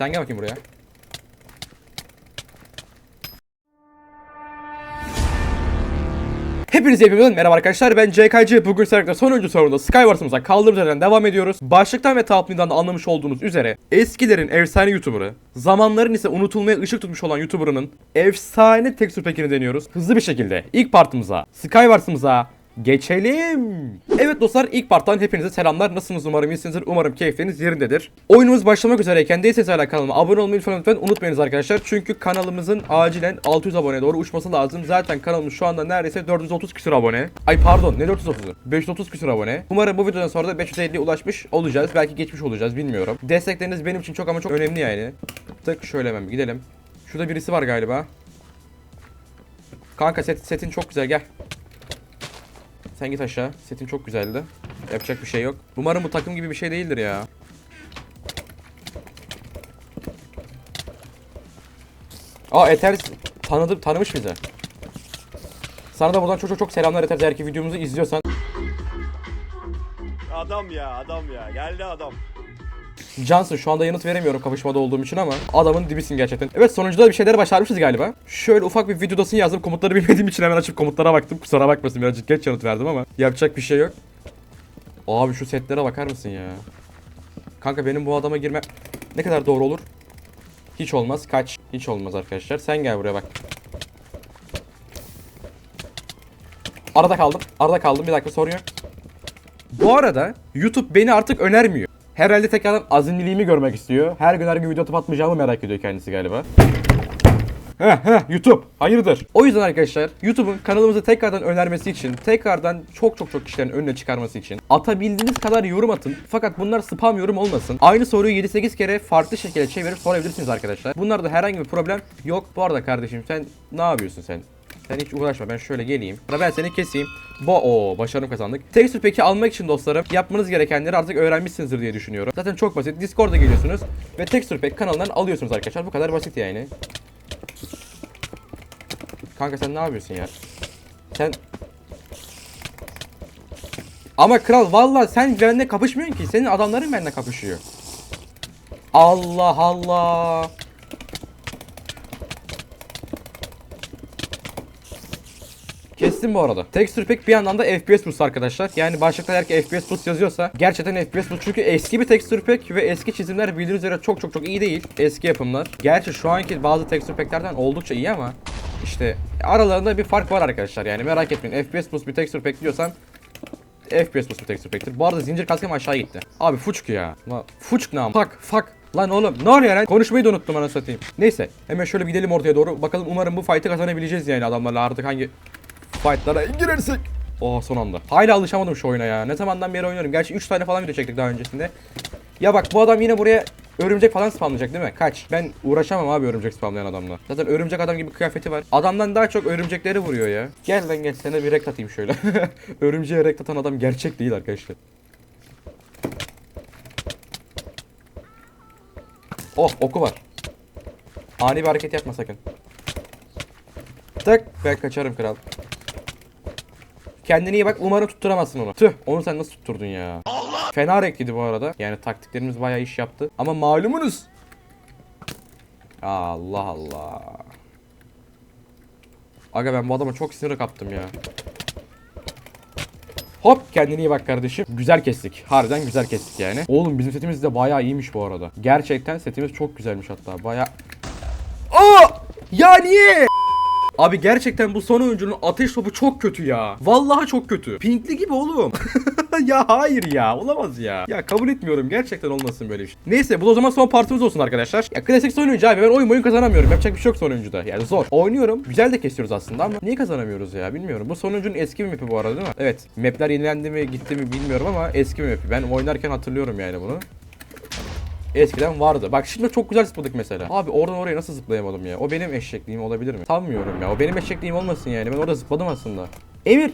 Sen gel bakayım buraya. Hepinize hepimizden merhaba arkadaşlar ben CKC bugün servisde sonuncu sorunda Skywars'ımıza kaldığımız yerden devam ediyoruz. Başlıktan ve thumbnail'dan da anlamış olduğunuz üzere eskilerin efsane YouTuber'ı, zamanların ise unutulmaya ışık tutmuş olan YouTuber'ının efsane tekstür pekini deniyoruz. Hızlı bir şekilde ilk partımıza, Skywars'ımıza geçelim. Evet dostlar ilk parttan hepinize selamlar. Nasılsınız umarım iyisinizdir. Umarım keyifleriniz yerindedir. Oyunumuz başlamak üzereyken değilseniz hala kanalıma abone olmayı lütfen, lütfen unutmayınız arkadaşlar. Çünkü kanalımızın acilen 600 aboneye doğru uçması lazım. Zaten kanalımız şu anda neredeyse 430 küsur abone. Ay pardon ne 430'u? 530 küsur abone. Umarım bu videodan sonra da 550'ye ulaşmış olacağız. Belki geçmiş olacağız bilmiyorum. Destekleriniz benim için çok ama çok önemli yani. Tık şöyle hemen gidelim. Şurada birisi var galiba. Kanka set, setin çok güzel gel. Sen git aşağı. Setin çok güzeldi. Yapacak bir şey yok. Umarım bu takım gibi bir şey değildir ya. Aa Eter tanıdı, tanımış bizi. Sana da buradan çok çok çok selamlar Eter. Eğer ki videomuzu izliyorsan. Adam ya adam ya geldi adam. Johnson şu anda yanıt veremiyorum kapışmada olduğum için ama adamın dibisin gerçekten. Evet sonuncuda bir şeyler başarmışız galiba. Şöyle ufak bir videodasını yazdım. Komutları bilmediğim için hemen açıp komutlara baktım. Kusura bakmasın birazcık geç yanıt verdim ama yapacak bir şey yok. Abi şu setlere bakar mısın ya? Kanka benim bu adama girme ne kadar doğru olur? Hiç olmaz. Kaç. Hiç olmaz arkadaşlar. Sen gel buraya bak. Arada kaldım. Arada kaldım. Bir dakika sorun yok. Bu arada YouTube beni artık önermiyor. Herhalde tekrardan azimliliğimi görmek istiyor. Her gün her gün video atıp atmayacağımı merak ediyor kendisi galiba. Heh heh YouTube hayırdır. O yüzden arkadaşlar YouTube'un kanalımızı tekrardan önermesi için, tekrardan çok çok çok kişilerin önüne çıkarması için atabildiğiniz kadar yorum atın. Fakat bunlar spam yorum olmasın. Aynı soruyu 7-8 kere farklı şekilde çevirip sorabilirsiniz arkadaşlar. Bunlarda herhangi bir problem yok. Bu arada kardeşim sen ne yapıyorsun sen? Sen hiç uğraşma ben şöyle geleyim. Ben seni keseyim. Bo o başarım kazandık. Texture peki almak için dostlarım yapmanız gerekenleri artık öğrenmişsinizdir diye düşünüyorum. Zaten çok basit. Discord'a geliyorsunuz ve Texture Pack kanalından alıyorsunuz arkadaşlar. Bu kadar basit yani. Kanka sen ne yapıyorsun ya? Sen Ama kral vallahi sen benimle kapışmıyorsun ki. Senin adamların benimle kapışıyor. Allah Allah. Kestim bu arada. Texture Pack bir yandan da FPS boost arkadaşlar. Yani başlıkta eğer ki FPS boost yazıyorsa gerçekten FPS boost. Çünkü eski bir Texture Pack ve eski çizimler bildiğiniz üzere çok çok çok iyi değil. Eski yapımlar. Gerçi şu anki bazı Texture Pack'lerden oldukça iyi ama işte aralarında bir fark var arkadaşlar. Yani merak etmeyin. FPS boost bir Texture Pack diyorsan FPS bir Texture Pack'tir. Bu arada zincir kaskım aşağı gitti. Abi fuçk ya. La, fuçk nam. Fuck fuck. Lan oğlum ne oluyor lan? Konuşmayı da unuttum ana satayım. Neyse hemen şöyle gidelim ortaya doğru. Bakalım umarım bu fight'ı kazanabileceğiz yani adamlarla artık hangi fight'lara girersek. Oh son anda. Hala alışamadım şu oyuna ya. Ne zamandan beri oynuyorum. Gerçi 3 tane falan video çektik daha öncesinde. Ya bak bu adam yine buraya örümcek falan spamlayacak değil mi? Kaç. Ben uğraşamam abi örümcek spamlayan adamla. Zaten örümcek adam gibi kıyafeti var. Adamdan daha çok örümcekleri vuruyor ya. Gel lan gel sana bir rekt atayım şöyle. Örümceğe rekt atan adam gerçek değil arkadaşlar. Oh oku var. Ani bir hareket yapma sakın. Tak ben kaçarım kral. Kendine iyi bak umarım tutturamazsın onu. Tüh onu sen nasıl tutturdun ya. Fena renkliydi bu arada. Yani taktiklerimiz bayağı iş yaptı. Ama malumunuz. Allah Allah. Aga ben bu adama çok sinir kaptım ya. Hop kendine iyi bak kardeşim. Güzel kestik. Harbiden güzel kestik yani. Oğlum bizim setimiz de bayağı iyiymiş bu arada. Gerçekten setimiz çok güzelmiş hatta. Bayağı... Aa! Ya niye? Abi gerçekten bu son oyuncunun ateş topu çok kötü ya. Vallahi çok kötü. Pinkli gibi oğlum. ya hayır ya. Olamaz ya. Ya kabul etmiyorum. Gerçekten olmasın böyle bir şey. Neyse bu o zaman son partimiz olsun arkadaşlar. Ya klasik son oyuncu abi. Ben oyun oyun kazanamıyorum. Yapacak bir şey yok son oyuncuda. Yani zor. Oynuyorum. Güzel de kesiyoruz aslında ama niye kazanamıyoruz ya bilmiyorum. Bu son oyuncunun eski bir map'i bu arada değil mi? Evet. Map'ler yenilendi mi gitti mi bilmiyorum ama eski bir map'i. Ben oynarken hatırlıyorum yani bunu. Eskiden vardı. Bak şimdi çok güzel zıpladık mesela. Abi oradan oraya nasıl zıplayamadım ya? O benim eşekliğim olabilir mi? Sanmıyorum ya. O benim eşekliğim olmasın yani. Ben orada zıpladım aslında. Emir!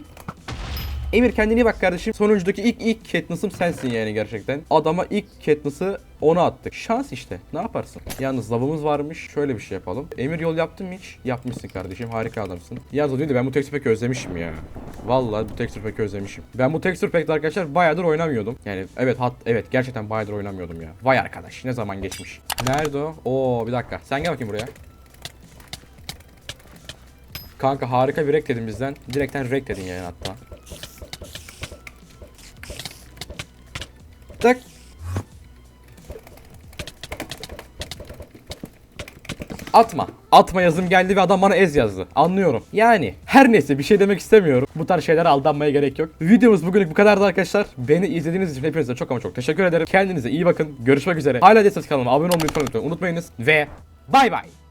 Emir kendine iyi bak kardeşim. Sonuncudaki ilk ilk Katniss'ım sensin yani gerçekten. Adama ilk Katniss'ı ona attık. Şans işte. Ne yaparsın? Yalnız lavımız varmış. Şöyle bir şey yapalım. Emir yol yaptın mı hiç? Yapmışsın kardeşim. Harika adamsın. Yalnız o değil de ben bu texture pack'i özlemişim ya. Vallahi bu texture pack'i özlemişim. Ben bu texture pack'te arkadaşlar bayağıdır oynamıyordum. Yani evet hat evet gerçekten bayağıdır oynamıyordum ya. Vay arkadaş ne zaman geçmiş. Nerede o? Oo bir dakika. Sen gel bakayım buraya. Kanka harika bir rek dedin bizden. Direkten rek dedin yani hatta. Tak. Atma. Atma yazım geldi ve adam bana ez yazdı. Anlıyorum. Yani her neyse bir şey demek istemiyorum. Bu tarz şeylere aldanmaya gerek yok. Videomuz bugünlük bu kadardı arkadaşlar. Beni izlediğiniz için hepinize çok ama çok teşekkür ederim. Kendinize iyi bakın. Görüşmek üzere. Hala destek kanalıma abone olmayı unutmayınız. Ve bay bay.